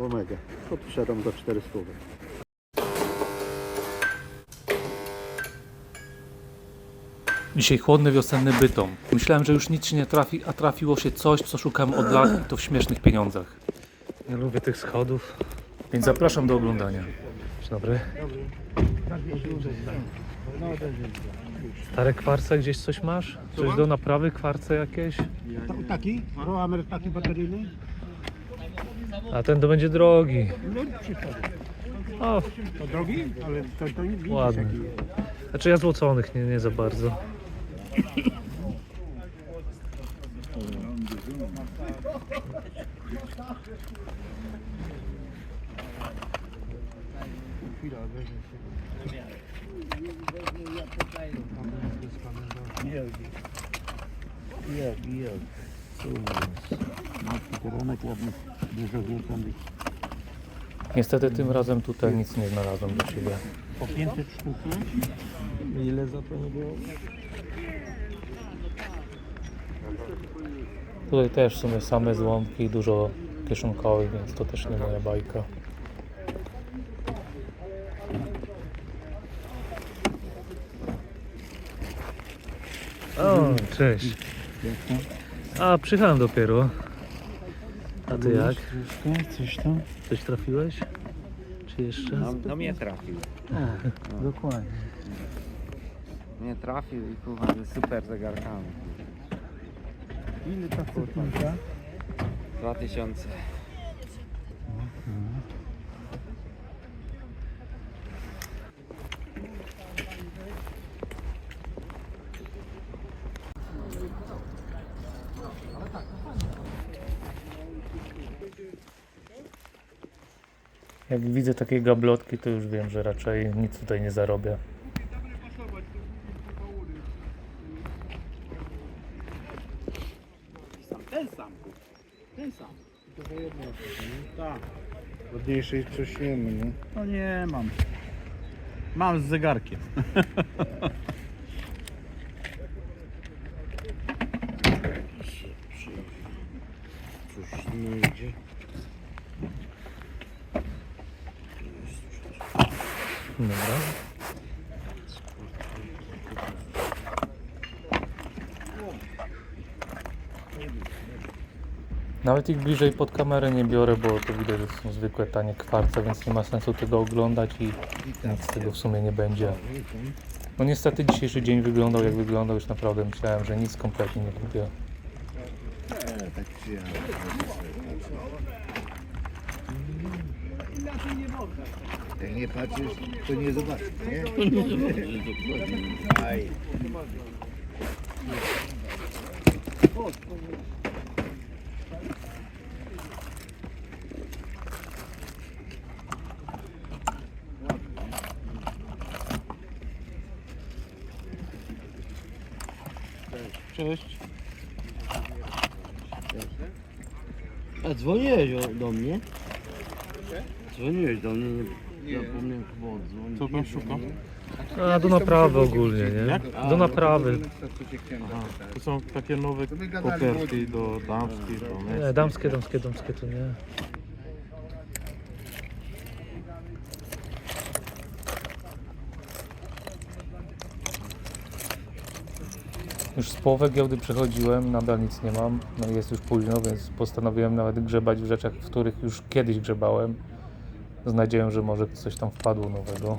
Omega. Podszedłem do 400. Dzisiaj chłodny wiosenny bytom. Myślałem, że już nic się nie trafi, a trafiło się coś, co szukam od lat i to w śmiesznych pieniądzach. Nie lubię tych schodów. Więc zapraszam do oglądania. Dzień dobry. Stare kwarce gdzieś coś masz? Coś do naprawy, kwarce jakieś? Taki? Roamer taki bateryjny? A ten to będzie drogi. No. O, To drogi? Ale to, to nie widzisz Ładny. jaki jest. znaczy ja złoconych nie, nie za bardzo. Chwila, weźmie się. Kierunek dużo więcej. Niestety tym razem tutaj nic nie znalazłem do siebie. Po 500 sztuki? Ile za to nie było? Tutaj też w sumie same złomki, dużo kieszonkowych, więc to też nie moja bajka. O, cześć. A, przyjechałem dopiero. A ty jak? Troszkę, coś tam? Coś trafiłeś? Czy jeszcze? No, no mnie trafił. O, dokładnie. Mnie trafił i kurwa ze super zegarkami. Ile ta sekundka? 2000. Jak widzę takie gablotki, to już wiem, że raczej nic tutaj nie zarobię. Ten sam. Ten sam. To za jedno. Tak. Ładniejszej coś nie ma, nie? No nie mam. Mam z zegarkiem. Coś nie idzie. Dobra. Nawet ich bliżej pod kamerę nie biorę, bo to widać, że są zwykłe tanie kwarce, więc nie ma sensu tego oglądać i nic z tego w sumie nie będzie. No niestety dzisiejszy dzień wyglądał jak wyglądał, już naprawdę myślałem, że nic kompletnie nie kupię. Jak nie patrzysz, to nie zobaczysz, nie? Aj. Cześć. A dzwoniłeś o- do mnie? Dzwoniłeś do mnie, nie zapomniałem chyba odzwonić. Co pan szuka? A do naprawy ogólnie, nie? Do naprawy. To są takie nowe koperty do damskich, do Nie, męskich. damskie, damskie, damskie to nie. Już z połowę giełdy przechodziłem, nadal nic nie mam. No jest już późno, więc postanowiłem nawet grzebać w rzeczach, w których już kiedyś grzebałem. Z nadzieją, że może coś tam wpadło nowego.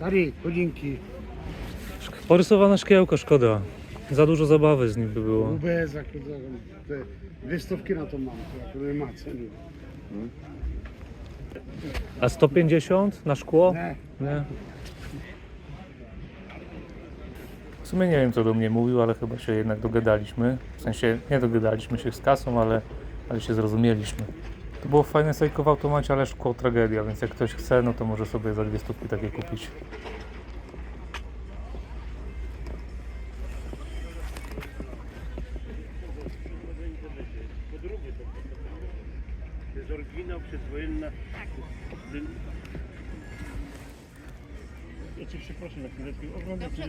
Dalej, godzinki. Porysowane szkiełko, szkoda. Za dużo zabawy z nim by było. Bez, akurat te dwie na to mam, to akurat ma ceny. A 150 na szkło? Nie. nie. W sumie nie wiem, co do mnie mówił, ale chyba się jednak dogadaliśmy. W sensie nie dogadaliśmy się z kasą, ale, ale się zrozumieliśmy. To było fajne sojko w automacie, ale szkło tragedia, więc jak ktoś chce, no to może sobie za dwie stówki takie kupić. To jest oryginał przedwojenna. Ja cię przeproszę na chwileczkę. Oglądam cię.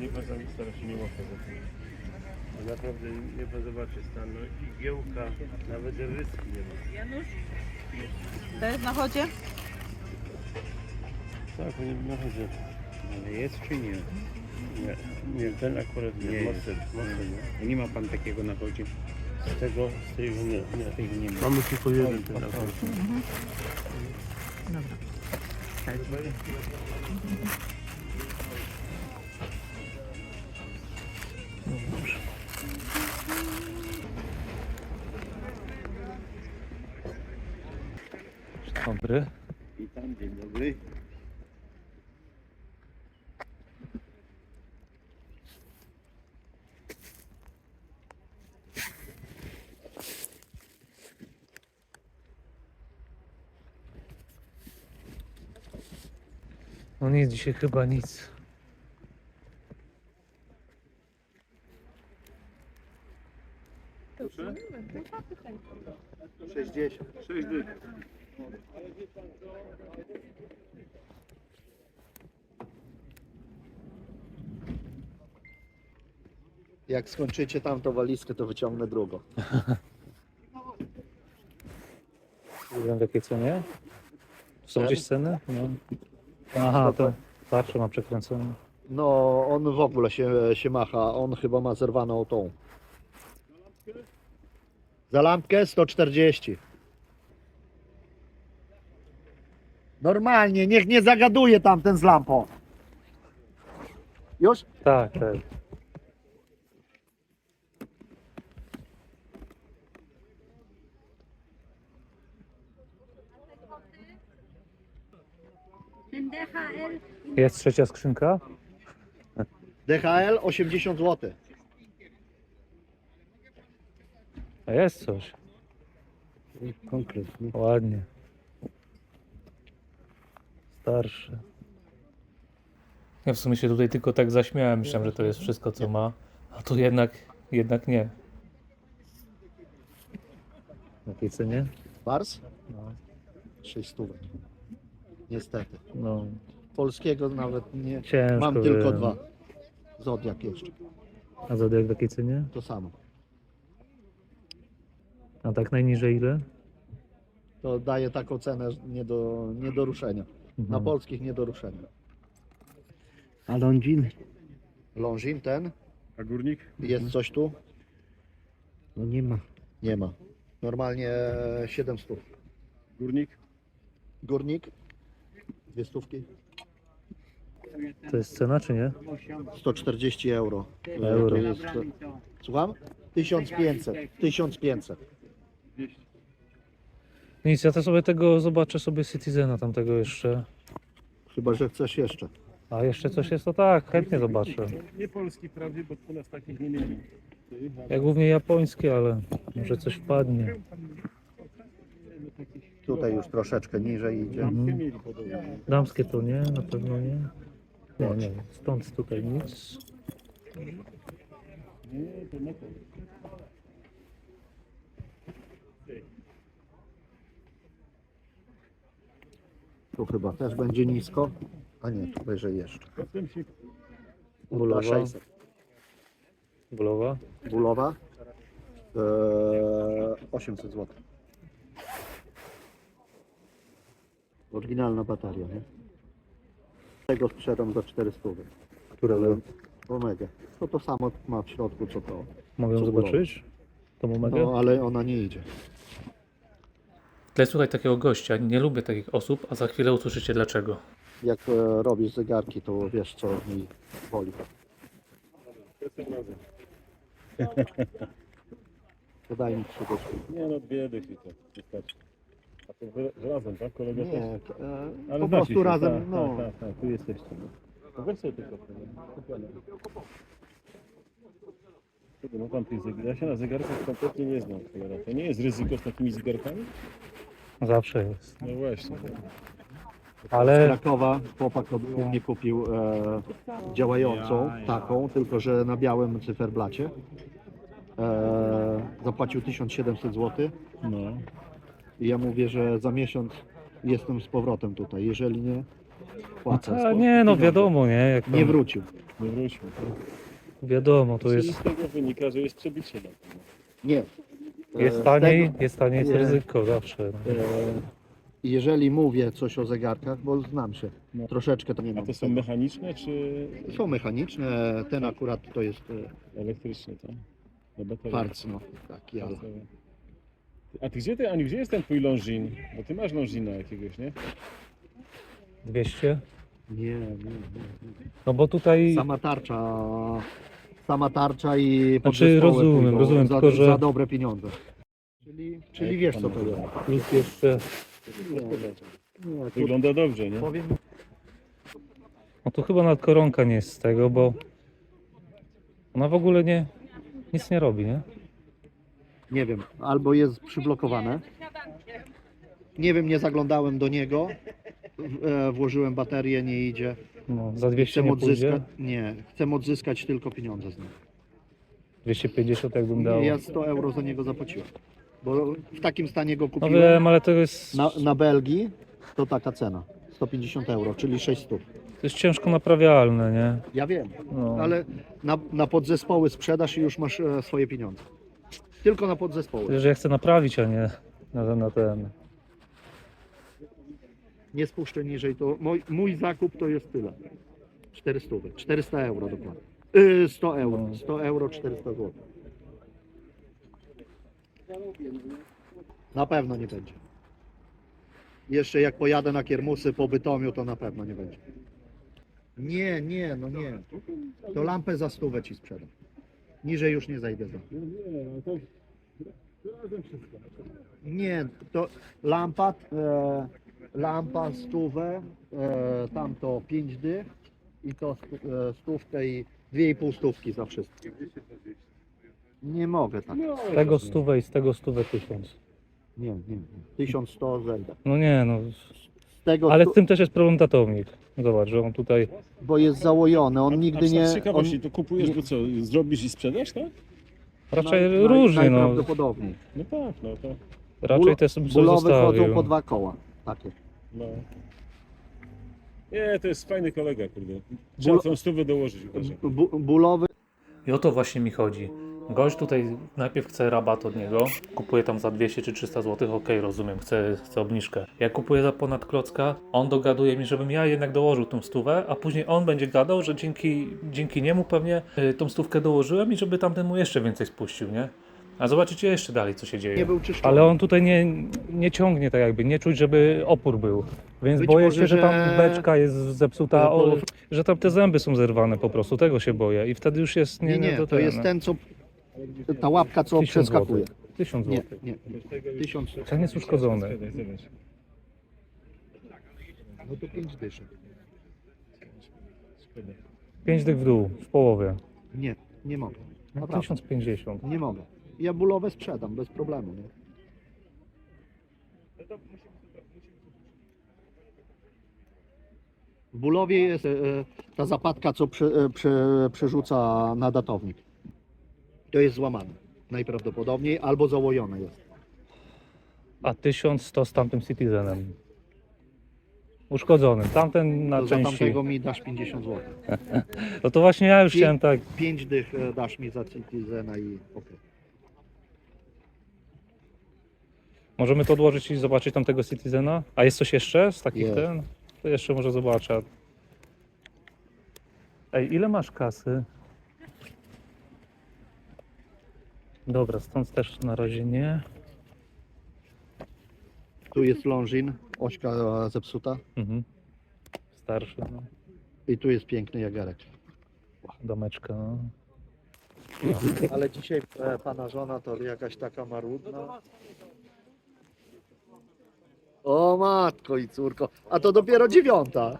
Nie pan za stara się nie łapie za tym. Bo Naprawdę nie zobaczy stan. No, igiełka, nawet ryski nie ma. Janusz? To jest na chodzie? Tak, nie na chodzie. Ale jest czy nie? Nie, nie, ten akurat nie. Nie Mocny, mocny, nie. Nie ma pan takiego na wodzie? Z tego, z tego nie. nie. Tego nie ma. Mamy tylko jeden ten akurat. Dobry. Witam, dzień dobry. No nic, dzisiaj chyba nic. Sześćdziesiąt. Sześć dych. Jak skończycie tamtą walizkę, to wyciągnę drugą. Wiem w jakiej cenie? Są gdzieś ceny? No. Aha, to zawsze ma przekręcone. No, on w ogóle się, się macha. On chyba ma zerwaną tą. Za lampkę 140. Normalnie, niech nie zagaduje tamten z lampą. Już? Tak, tak. Ten DHL Jest trzecia skrzynka? DHL 80 zł. A jest coś. Konkretnie. Ładnie. Starsze. Ja w sumie się tutaj tylko tak zaśmiałem, myślałem, że to jest wszystko co ma, a tu jednak, jednak nie. W jakiej cenie? Bars? No. 6 stówek. Niestety. no Polskiego nawet nie. ciężko. Mam tylko wiem. dwa. Zodiak jeszcze. A Zodiak w jakiej cenie? To samo. A tak najniżej ile? To daje taką cenę nie do, nie do ruszenia. Na Mhm. polskich nie do ruszenia. A Longin? Longin ten. A górnik? Jest coś tu? No nie ma. Nie ma. Normalnie 7 stów. Górnik? Górnik? Dwie stówki? To jest cena czy nie? 140 euro. Euro. To jest, słucham? 1500. 1500. Nic, ja to sobie tego zobaczę sobie Citizena tamtego jeszcze. Chyba, że chcesz jeszcze. A jeszcze coś jest, to tak, chętnie zobaczę. Nie polski prawie, bo u nas takich nie mieli. Ja głównie japońskie, ale może coś wpadnie. Tutaj już troszeczkę niżej idzie. Mhm. Damskie to nie, na pewno nie. Nie, nie, stąd tutaj nic. Nie, to to. Tu chyba też będzie nisko. A nie, tu wyżej jeszcze. Za 600. Bólowa. Bulowa. Eee, 800 zł. Oryginalna bateria, nie? Tego sprzedam za 400. Które Omega. To to samo ma w środku, co to. mogę Co zobaczyć? Tą omegę? No, ale ona nie idzie. Tyle słuchaj takiego gościa, nie lubię takich osób, a za chwilę usłyszycie dlaczego. Jak e, robisz zegarki, to wiesz, co mi boli. To daj mi 30. Nie no, dwie dychy to wystarczy. A to wy, razem, tak? Kolega Nie, też? e, Ale po prostu się, razem, tak, no. Tak, tak, tak, tu jesteście. no. To weź sobie tylko. No tam tych zegar... Ja się na zegarkach kompletnie nie znam. cholera. To nie jest ryzyko z takimi zegarkami? Zawsze jest. No właśnie. Z Ale Krakowa chłopak od- u mnie kupił e, działającą, taką, tylko że na białym cyferblacie. E, zapłacił 1700 zł No. i ja mówię, że za miesiąc jestem z powrotem tutaj. Jeżeli nie, płacę. a nie, no wiadomo, nie? Jak Nie tam- wrócił. Nie wróćmy. Wiadomo, to Czyli jest, z tego wynika, że jest przebicie na tym. Nie. E, jest taniej, tego- jest taniej, jest nie. ryzyko zawsze. no. E, jeżeli mówię coś o zegarkach, bo znam się, No. troszeczkę to nie A mam. to są tego. mechaniczne czy Są mechaniczne, ten akurat to jest e, elektryczne, tak? Parc, no. Tak, ja. A ty gdzie ty, Aniu, gdzie jest ten twój longin? Bo ty masz longina jakiegoś, nie? 200? Nie, nie, nie. No bo tutaj Sama tarcza, sama tarcza i Znaczy, podzespoły rozumiem, pójdą rozumiem, za, tylko że- za dobre pieniądze. Czyli, czyli wiesz co to jest. plus jeszcze, Nie, tu Wygląda dobrze, nie? powiem, no to chyba nawet koronka nie jest z tego, bo ona w ogóle nie, nic nie robi, nie? nie wiem, albo jest przyblokowane. Nie wiem, nie zaglądałem do niego. W- E, włożyłem baterię, nie idzie. No, za 200 Chcę nie odzyskać, pójdzie, nie, chcę odzyskać tylko pieniądze z niego. 250 jakbym dał. Nie, ja 100 euro za niego zapłaciłem. Bo w takim stanie go No kupiłem. wiem, ale to jest, Na, na Belgii to taka cena. 150 euro, czyli 600. to jest ciężko naprawialne, nie? Ja wiem, No. ale na, na podzespoły sprzedasz i już masz e, swoje pieniądze. Tylko na podzespoły. Że ja chcę naprawić, a nie na, na ten. Nie spuszczę niżej. To mój, mój zakup to jest tyle. 400. 400 euro dokładnie. Yy, 100 euro. 100 euro, 400 zł. Na pewno nie będzie. Jeszcze jak pojadę na kiermusy po Bytomiu, to na pewno nie będzie. Nie, nie, no nie. To lampę za stówę ci sprzedam. Niżej już nie zajdę za. Nie, to lampa, e, lampa stówę, e, tamto 5 dych i to stu, e, stówkę i dwie i pół stówki za wszystko. Nie mogę tak. Z tego stówę i z tego stówę tysiąc. Nie, nie, nie. 1100 zejdę. No nie, no. Z tego Ale stu, z tym też jest problem datownik. Zobacz, że on tutaj. bo jest załojony, on nigdy A nie... z On, ciekawości, to kupujesz go co, zrobisz i sprzedasz, tak? Raczej naj- różnie, no. Najprawdopodobniej. No tak, no to... Raczej bym sobie Bólowy chodzą zostawił. po dwa koła. Takie. No. Nie, to jest fajny kolega, kurde. Trzeba tą stówę dołożyć, uważam. Bu, bólowy I o to właśnie mi chodzi. Gość tutaj najpierw chce rabat od niego, kupuje tam za 200 czy 300 zł, okej, rozumiem, chce, chce obniżkę. Ja kupuję za ponad klocka, on dogaduje mi, żebym ja jednak dołożył tą stówę, a później on będzie gadał, że dzięki, dzięki niemu pewnie y, tą stówkę dołożyłem i żeby tamten mu jeszcze więcej spuścił, nie? A zobaczycie jeszcze dalej, co się dzieje. nie był czyszczony. Ale on tutaj nie, nie ciągnie tak jakby, nie czuć, żeby opór był. Więc Być boję może, się, że tam że- beczka jest zepsuta, Bo- o, że tam te zęby są zerwane po prostu, tego się boję. I wtedy już jest nie, Nie, to jest ten, ten, co... Ta łapka, co 1000 przeskakuje. złotych. 1000 Nie, zł. nie. Tysiąc. Ten jest uszkodzony. No to pięć dyszek. 5 dych w dół, w połowie. Nie, nie mogę. No, Naprawdę. 1050. Nie mogę. Ja bólowe sprzedam bez problemu. Nie? W bólowie jest e, e, ta zapadka, co prze, prze, przerzuca na datownik. To jest złamane. Najprawdopodobniej albo załojone jest. A 1100 z tamtym Citizenem. Uszkodzonym. Tamten na To za części. tamtego mi dasz 50 zł. No to właśnie ja już Pię- chciałem tak. 5 dych e, dasz mi za Citizena i okej. Możemy to odłożyć i zobaczyć tamtego Citizena? A jest coś jeszcze z takich Jest. ten? To jeszcze może zobaczę. Ej, ile masz kasy? Dobra, stąd też na razie nie. Tu jest Longin, ośka zepsuta. Mhm. Starszy, no. I tu jest piękny jagerek. domeczka. No. Ale dzisiaj e, pana żona to jakaś taka marudna. O matko i córko, a to dopiero dziewiąta.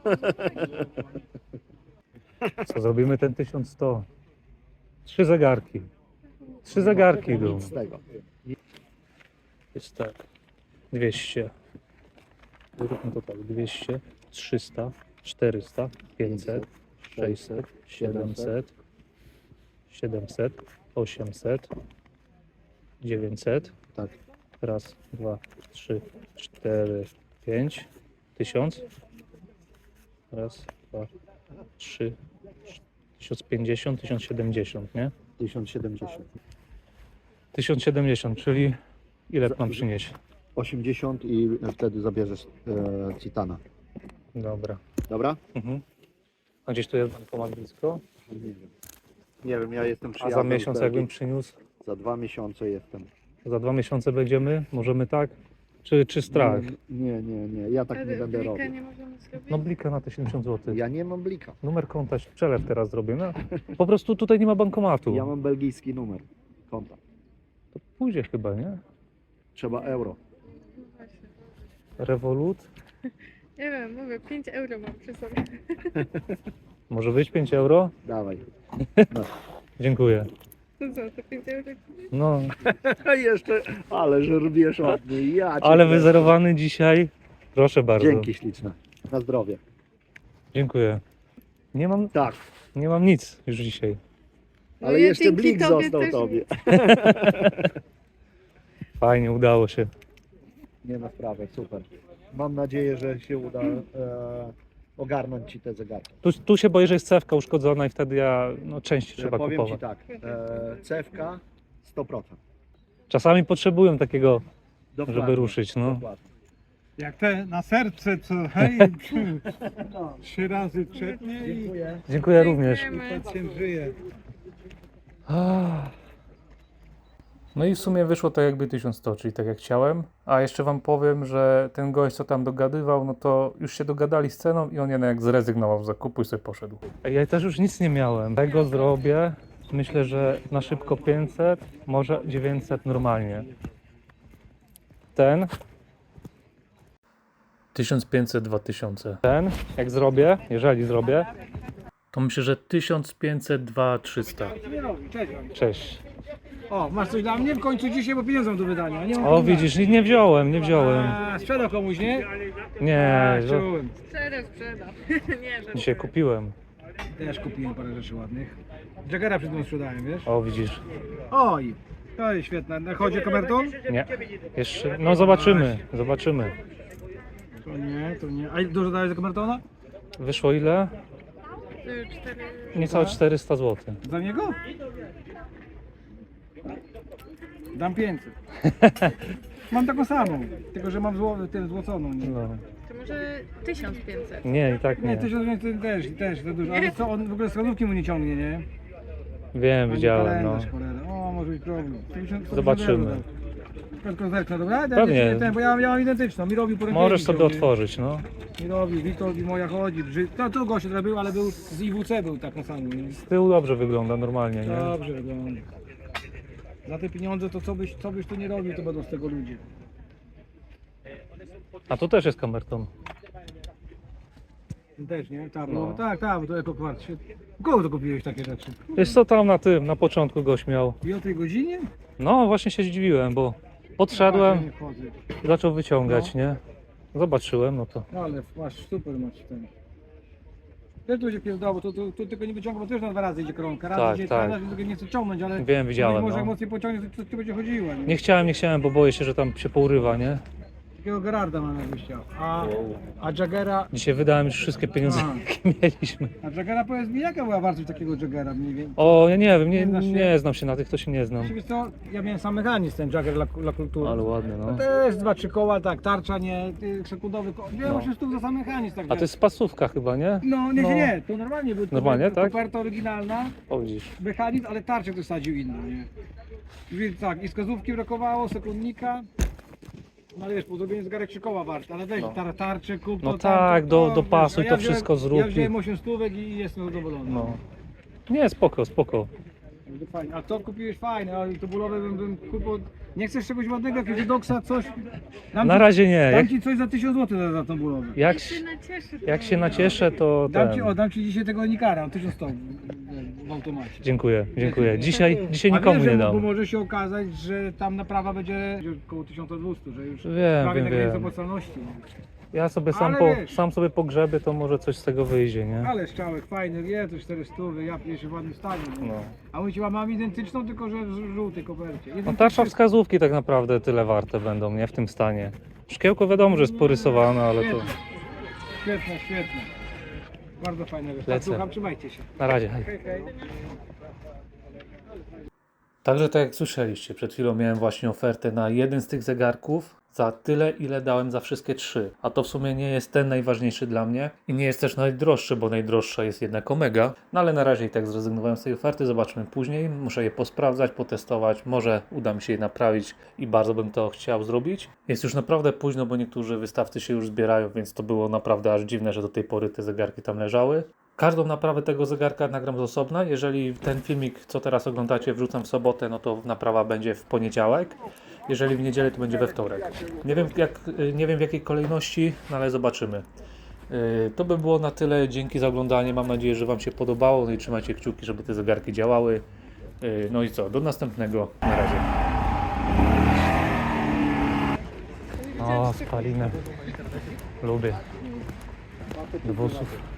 Co zrobimy ten 1100? Trzy zegarki. Trzy zegarki idą. Nic z tego. Jest tak. 200. Zróbmy to tak. 200, 300, 400, 500, 600, 700, 700, 800, 900. Tak. Raz, dwa, trzy, cztery, pięć. Tysiąc. Raz, dwa, trzy, 1050, 1070, nie? 1070. 1070, czyli ile mam przynieść? 80 i wtedy zabierzesz e, Citana. Dobra. Dobra? Mhm. A gdzieś tu jest bankomat blisko? Nie wiem. Nie wiem, ja jestem A za miesiąc jakbym przyniósł? Za dwa miesiące jestem. Za dwa miesiące będziemy? Możemy tak? Czy, czy strach? Nie, nie, nie. Ja tak nie będę robił. możemy zrobić? No blika na te 70 zł. Ja nie mam blika. Numer konta, przelew teraz zrobię. No, po prostu tutaj nie ma bankomatu. Ja mam belgijski numer konta. To pójdzie chyba, nie? Trzeba euro. Revolut. Nie wiem, mówię, 5 euro mam przy sobie. Może być 5 euro? Dawaj. Dziękuję. To co, to 5 euro? No, Jeszcze, ale że rbiesz ładnie. Ja cię ale wyzerowany dzisiaj. Proszę bardzo. Dzięki śliczne. Na zdrowie. Dziękuję. Nie mam, Tak, nie mam nic już dzisiaj. ale No ja jeszcze dzięki blik tobie został też tobie. Fajnie, udało się. Nie ma sprawy, super. Mam nadzieję, że się uda e, ogarnąć ci te zegarki. Tu, tu się boję, że jest cewka uszkodzona i wtedy ja no, części trzeba Powiem kupować. ci tak, e, cewka 100%. Czasami potrzebuję takiego, Dokładnie, żeby ruszyć. No. Dokładnie. Jak te na serce, co hej, trzy, trzy razy trzepnie i Dziękuję. Dziękuję również. pacjent żyje. Ah. No i w sumie wyszło to jakby 1100, czyli tak jak chciałem. A jeszcze wam powiem, że ten gość, co tam dogadywał, no to już się dogadali z ceną i on jednak zrezygnował z zakupu i sobie poszedł. Ja też już nic nie miałem. Tego zrobię. Myślę, że na szybko 500, może 900 normalnie. Ten, 1500, 2000. ten, jak zrobię, jeżeli zrobię, To myślę, że 1500, 2300. cześć. O, masz coś dla mnie? W końcu dzisiaj, bo pieniądze mam do wydania. Nie mam O, widzisz, nie- nie wziąłem, nie wziąłem. A, sprzedał komuś, nie? Nie, że czułem. Sprzedam. Nie, że dzisiaj kupiłem. Też kupiłem parę rzeczy ładnych. Jaggera przed tym sprzedałem, wiesz? O, widzisz. Oj, to jest świetne. Na chodzie kamerton? Nie, jeszcze, no zobaczymy, zobaczymy. To nie, to nie. A ile dużo dałeś za kamertona? Wyszło ile? y, cztery... Niecałe 400 zł. Za niego? Dam 500. Mam taką samą, tylko że mam zło, tę złoconą. Nie, No. To może 1500. Nie, i tak nie nie. 1500 też, też za dużo. Ale co, on w ogóle składówki mu nie ciągnie, nie? Wiem, Ani widziałem, no. kalendarz, cholera. O, może być problem. 50 Zobaczymy. Tylko zerknę, dobra? Daj Pewnie. Ten, bo ja, ja mam identyczną. Mi robił poręcznik. Możesz sobie otworzyć, no. Mi robi, Witold i moja chodzi. Brzy... To tu trochę był, ale był z IWC był tak na samym. Nie? Z tyłu dobrze wygląda, normalnie, nie? Dobrze wygląda. Za te pieniądze to co byś, co byś tu nie robił, to będą z tego ludzie. A tu też jest kamerton. Też, nie? Tak, No. no. tak, tak, bo to. Świetnie. U Kogo to kupiłeś takie rzeczy? Wiesz co tam na tym, na początku goś miał? I o tej godzinie? No właśnie się zdziwiłem, bo podszedłem, nie wchodzę. zaczął wyciągać, nie? Zobaczyłem, no to. Ale masz, super masz ten. Też tu się pierdolą, bo tu, tu, tu tylko nie wyciąga, bo też na dwa razy idzie koronka. Raz Tak, idzie tak. tak. drugie nie chce ciągnąć, ale Wiem, widziałem, może jak no. mocniej pociągnie, to, to, to będzie chodziła. Nie? Nie chciałem, nie chciałem, bo boję się, że tam się pourywa, nie? Takiego Gerarda mam jakbyś chciał. A, a Jaggera, Dzisiaj wydałem już wszystkie pieniądze, A. jakie mieliśmy. a Jaggera powiedz mi, jaka była wartość takiego Jaggera mniej więcej? O, ja nie wiem, nie, Nie znasz się? nie znam się na tych, to się nie znam. Wiesz co, ja miałem sam mechanizm ten Jagger dla, dla kultury. Ale ładny, no. Też dwa, trzy koła, tak, tarcza, nie, sekundowy koło. 8 stów za sam mechanizm, tak A to jest pasówka chyba, nie? No, nie, no. nie, to normalnie był. to Normalnie, był tak? Koperta oryginalna, O, widzisz. mechanizm, ale tarczę też sadził inną, nie? Więc tak, i wskazówki brakowało, sekundnika. No ale wiesz, po zrobieniu zegarek się koła wart, ale weź No. tar, tarczę, kup No to, tak, tamto, do- to, dopasuj, wiesz, a to ja wziąłem- wszystko zrób Ja i- wziąłem 8 stówek i jestem zadowolony. No. Nie, spoko, spoko. Fajnie. A to kupiłeś fajne, ale to bólowe bym, bym kupił. Nie chcesz czegoś ładnego, jakiegoś doksa, coś? Dam Na ci, razie nie. dam ci coś za 1000 zł za, za tą bólowę. jak, Jak się nacieszy. jak się nacieszę, to Dam ten. ci, o, dam ci dzisiaj tego Nikara, 1100 w- w automacie. Dziękuję, dziękuję. Dzisiaj, dzisiaj A nikomu wiesz, nie że- Bo dam. może się okazać, że tam naprawa będzie około 1200, że już Wiem, prawie wiem, na granicy wiem. opłacalności. Ja sobie sam, Ale po, wiesz. sam sobie pogrzebię, to może coś z tego wyjdzie, nie? Ale szczałek fajny, wie, to 400, ja jeszcze w ładnym stanie. nie? No. A my ci mam identyczną, tylko że w żółtej kopercie. No Identyczny- tarcza wskazówki tak naprawdę tyle warte będą, nie? W tym stanie. Szkiełko wiadomo, że jest porysowane, ale to Świetne, świetne. Bardzo fajne. Lecę. Słucham, trzymajcie się. na razie. Hej. Hej, hej. Także tak jak słyszeliście, przed chwilą miałem właśnie ofertę na jeden z tych zegarków za tyle, ile dałem za wszystkie trzy. A to w sumie nie jest ten najważniejszy dla mnie i nie jest też najdroższy, bo najdroższa jest jednak Omega. No ale na razie i tak zrezygnowałem z tej oferty, zobaczmy później. Muszę je posprawdzać, potestować, może uda mi się je naprawić i bardzo bym to chciał zrobić. Jest już naprawdę późno, bo niektórzy wystawcy się już zbierają, więc to było naprawdę aż dziwne, że do tej pory te zegarki tam leżały. Każdą naprawę tego zegarka nagram z osobna. Jeżeli ten filmik, co teraz oglądacie, wrzucam w sobotę, no to naprawa będzie w poniedziałek. Jeżeli w niedzielę, to będzie we wtorek. Nie wiem, jak, nie wiem w jakiej kolejności, no ale zobaczymy. Y, To by było na tyle. Dzięki za oglądanie. Mam nadzieję, że Wam się podobało. No i trzymajcie kciuki, żeby te zegarki działały. Y, No i co? Do następnego. Na razie. O, spalinę. Lubię. Do włosów.